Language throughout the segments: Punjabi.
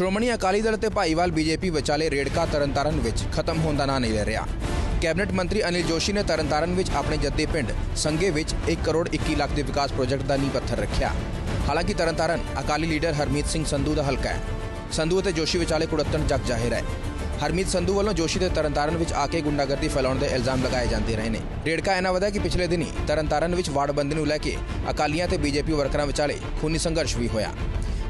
ਸ਼੍ਰੋਮਣੀ ਅਕਾਲੀ ਦਲ ਤੇ ਭਾਈਵਾਲ ਬੀਜੇਪੀ ਵਿਚਾਲੇ ਰੇੜਕਾ ਤਰਨਤਾਰਨ ਵਿੱਚ ਖਤਮ ਹੋਣ ਦਾ ਨਾਂ ਨਹੀਂ ਲੈ ਰਿਹਾ। ਕੈਬਨਿਟ ਮੰਤਰੀ ਅਨਿਲ ਜੋਸ਼ੀ ਨੇ ਤਰਨਤਾਰਨ ਵਿੱਚ ਆਪਣੇ ਜੱਦੇ ਪਿੰਡ ਸੰਗੇ ਵਿੱਚ 1 ਕਰੋੜ 21 ਲੱਖ ਦੇ ਵਿਕਾਸ ਪ੍ਰੋਜੈਕਟ ਦਾ ਨੀਂਹ ਪੱਥਰ ਰੱਖਿਆ। ਹਾਲਾਂਕਿ ਤਰਨਤਾਰਨ ਅਕਾਲੀ ਲੀਡਰ ਹਰਮੀਤ ਸਿੰਘ ਸੰਧੂ ਦਾ ਹਲਕਾ ਹੈ। ਸੰਧੂ ਅਤੇ ਜੋਸ਼ੀ ਵਿਚਾਲੇ ਕੁੜੱਤਣ ਜਗ ਜ਼ਾਹਿਰ ਹੈ। ਹਰਮੀਤ ਸੰਧੂ ਵੱਲੋਂ ਜੋਸ਼ੀ ਦੇ ਤਰਨਤਾਰਨ ਵਿੱਚ ਆ ਕੇ ਗੁੰਡਾਗਰਦੀ ਫੈਲਾਉਣ ਦੇ ਇਲਜ਼ਾਮ ਲਗਾਏ ਜਾਂਦੇ ਰਹੇ ਨੇ। ਰੇੜਕਾ ਇਹਨਾਂ ਵਧਾ ਕਿ ਪਿਛਲੇ ਦਿਨੀ ਤਰਨਤਾਰਨ ਵਿੱਚ ਵਾਰਡਬੰਦੀ ਨੂੰ ਲੈ ਕੇ ਅਕਾਲੀਆਂ ਤੇ ਬੀਜੇਪੀ ਵਰਕਰਾਂ ਵਿਚਾਲੇ ਖੂਨੀ ਸੰਘਰਸ਼ ਵੀ ਹੋਇਆ।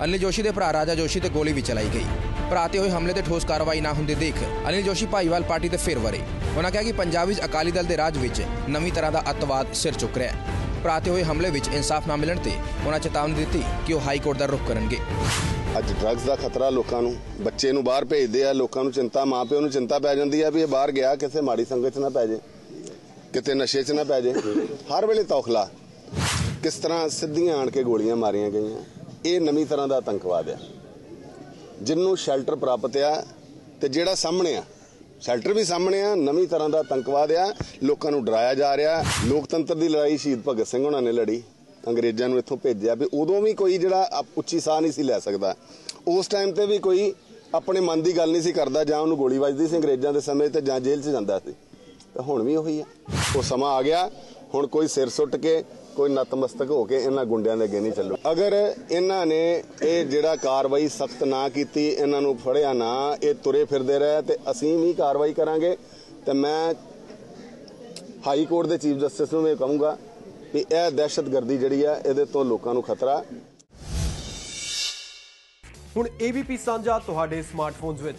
ਅਨਿਲ ਜੋਸ਼ੀ ਦੇ ਭਰਾ ਰਾਜਾ ਜੋਸ਼ੀ ਤੇ ਗੋਲੀ ਵੀ ਚਲਾਈ ਗਈ। ਭਰਾ ਤੇ ਹੋਏ ਹਮਲੇ ਤੇ ਠੋਸ ਕਾਰਵਾਈ ਨਾ ਹੁੰਦੇ ਦੇਖ ਅਨਿਲ ਜੋਸ਼ੀ ਭਾਈਵਾਲ ਪਾਰਟੀ ਤੇ ਫਿਰ ਵਰੇ। ਉਹਨਾਂ ਕਿਹਾ ਕਿ ਪੰਜਾਬ ਵਿੱਚ ਅਕਾਲੀ ਦਲ ਦੇ ਰਾਜ ਵਿੱਚ ਨਵੀਂ ਤਰ੍ਹਾਂ ਦਾ ਅੱਤਵਾਦ ਸਿਰ ਚੁੱਕ ਰਿਹਾ ਹੈ। ਭਰਾ ਤੇ ਹੋਏ ਹਮਲੇ ਵਿੱਚ ਇਨਸਾਫ ਨਾ ਮਿਲਣ ਤੇ ਉਹਨਾਂ ਚੇਤਾਵਨੀ ਦਿੱਤੀ ਕਿ ਉਹ ਹਾਈ ਕੋਰਟ ਦਾ ਰੁਖ ਕਰਨਗੇ। ਅੱਜ ਡਰੱਗਸ ਦਾ ਖਤਰਾ ਲੋਕਾਂ ਨੂੰ, ਬੱਚੇ ਨੂੰ ਬਾਹਰ ਭੇਜਦੇ ਆ, ਲੋਕਾਂ ਨੂੰ ਚਿੰਤਾ ਮਾਪਿਆਂ ਨੂੰ ਚਿੰਤਾ ਪੈ ਜਾਂਦੀ ਆ ਵੀ ਇਹ ਬਾਹਰ ਗਿਆ, ਕਿਸੇ ਮਾੜੀ ਸੰਗਤ 'ਚ ਨਾ ਪੈ ਜੇ, ਕਿਤੇ ਨਸ਼ੇ 'ਚ ਨਾ ਪੈ ਜੇ। ਹਰ ਵੇਲੇ ਤੌਖਲਾ। ਕਿਸ ਤਰ੍ਹਾਂ ਸਿੱਧੀਆਂ ਆਣ ਕੇ ਗੋਲੀਆਂ ਮਾਰੀਆਂ ਗਈਆਂ। ਇਹ ਨਵੀਂ ਤਰ੍ਹਾਂ ਦਾ ਆਤੰਕਵਾਦ ਆ। ਜਿੰਨੂੰ ਸ਼ੈਲਟਰ ਪ੍ਰਾਪਤ ਆ ਤੇ ਜਿਹੜਾ ਸਾਹਮਣੇ ਆ। ਸ਼ੈਲਟਰ ਵੀ ਸਾਹਮਣੇ ਆ, ਨਵੀਂ ਤਰ੍ਹਾਂ ਦਾ ਆਤੰਕਵਾਦ ਆ। ਲੋਕਾਂ ਨੂੰ ਡਰਾਇਆ ਜਾ ਰਿਹਾ। ਲੋਕਤੰਤਰ ਦੀ ਲੜਾਈ ਸ਼ਹੀਦ ਭਗਤ ਸਿੰਘ ਉਹਨਾਂ ਨੇ ਲੜੀ। ਅੰਗਰੇਜ਼ਾਂ ਨੂੰ ਇੱਥੋਂ ਭੇਜਿਆ ਵੀ ਉਦੋਂ ਵੀ ਕੋਈ ਜਿਹੜਾ ਉੱਚੀ ਸਾਹ ਨਹੀਂ ਸੀ ਲੈ ਸਕਦਾ। ਉਸ ਟਾਈਮ ਤੇ ਵੀ ਕੋਈ ਆਪਣੇ ਮਨ ਦੀ ਗੱਲ ਨਹੀਂ ਸੀ ਕਰਦਾ ਜਾਂ ਉਹਨੂੰ ਗੋਲੀ ਵੱਜਦੀ ਸੀ ਅੰਗਰੇਜ਼ਾਂ ਦੇ ਸਮੇਂ ਤੇ ਜਾਂ ਜੇਲ੍ਹ 'ਚ ਜਾਂਦਾ ਸੀ। ਤੇ ਹੁਣ ਵੀ ਉਹੀ ਆ। ਉਹ ਸਮਾਂ ਆ ਗਿਆ, ਹੁਣ ਕੋਈ ਸਿਰ ਸੁੱਟ ਕੇ, ਕੋਈ ਨਤਮਸਤਕ ਹੋ ਕੇ ਇਹਨਾਂ ਗੁੰਡਿਆਂ ਦੇ ਅੱਗੇ ਨਹੀਂ ਚੱਲੂ। ਅਗਰ ਇਹਨਾਂ ਨੇ ਇਹ ਜਿਹੜਾ ਕਾਰਵਾਈ ਸਖਤ ਨਾ ਕੀਤੀ, ਇਹਨਾਂ ਨੂੰ ਫੜਿਆ ਨਾ, ਇਹ ਤੁਰੇ ਫਿਰਦੇ ਰਹੇ ਤੇ ਅਸੀਂ ਵੀ ਕਾਰਵਾਈ ਕਰਾਂਗੇ, ਤੇ ਮੈਂ ਹਾਈ ਕੋਰਟ ਦੇ ਚੀਫ ਜਸਟਿਸ ਨੂੰ ਇਹ ਕਹੂੰਗਾ ਕਿ ਇਹ ਦਹਿਸ਼ਤਗਰਦੀ ਜਿਹੜੀ ਆ, ਇਹਦੇ ਤੋਂ ਲੋਕਾਂ ਨੂੰ ਖਤਰਾ। ਹੁਣ ABP ਸਾਂਝਾ ਤੁਹਾਡੇ ਸਮਾਰਟਫੋਨਸ ਵਿੱਚ।